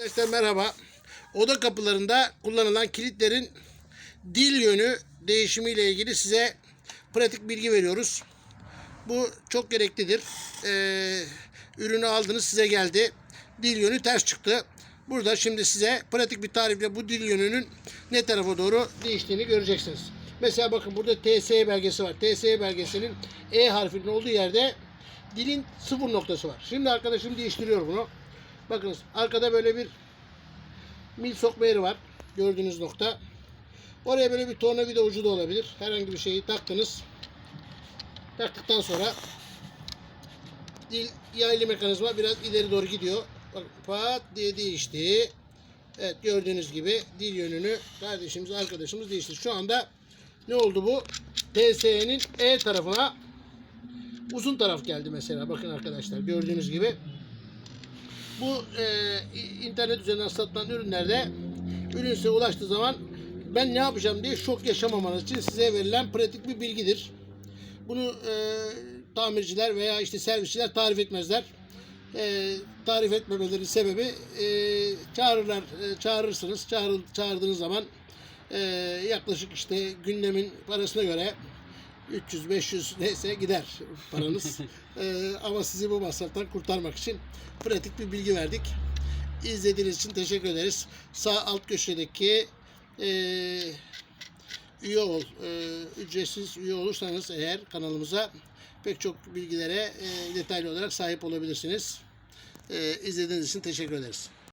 Arkadaşlar merhaba. Oda kapılarında kullanılan kilitlerin dil yönü değişimiyle ilgili size pratik bilgi veriyoruz. Bu çok gereklidir. Ee, ürünü aldınız size geldi. Dil yönü ters çıktı. Burada şimdi size pratik bir tarifle bu dil yönünün ne tarafa doğru değiştiğini göreceksiniz. Mesela bakın burada TSE belgesi var. TSE belgesinin E harfinin olduğu yerde dilin sıfır noktası var. Şimdi arkadaşım değiştiriyor bunu. Bakınız arkada böyle bir mil sokma yeri var. Gördüğünüz nokta. Oraya böyle bir tornavida ucu da olabilir. Herhangi bir şeyi taktınız. Taktıktan sonra yaylı mekanizma biraz ileri doğru gidiyor. Bak pat diye değişti. Evet gördüğünüz gibi dil yönünü kardeşimiz arkadaşımız değişti. Şu anda ne oldu bu? TSE'nin E tarafına uzun taraf geldi mesela. Bakın arkadaşlar gördüğünüz gibi bu e, internet üzerinden satılan ürünlerde ürün size ulaştığı zaman ben ne yapacağım diye şok yaşamamanız için size verilen pratik bir bilgidir. Bunu e, tamirciler veya işte servisçiler tarif etmezler. E, tarif etmemeleri sebebi e, çağırırlar, e, çağırırsınız. Çağır, çağırdığınız zaman e, yaklaşık işte gündemin parasına göre 300-500 neyse gider paranız. Ee, ama sizi bu masraftan kurtarmak için pratik bir bilgi verdik. İzlediğiniz için teşekkür ederiz. Sağ alt köşedeki e, üye ol, e, ücretsiz üye olursanız eğer kanalımıza pek çok bilgilere e, detaylı olarak sahip olabilirsiniz. E, izlediğiniz için teşekkür ederiz.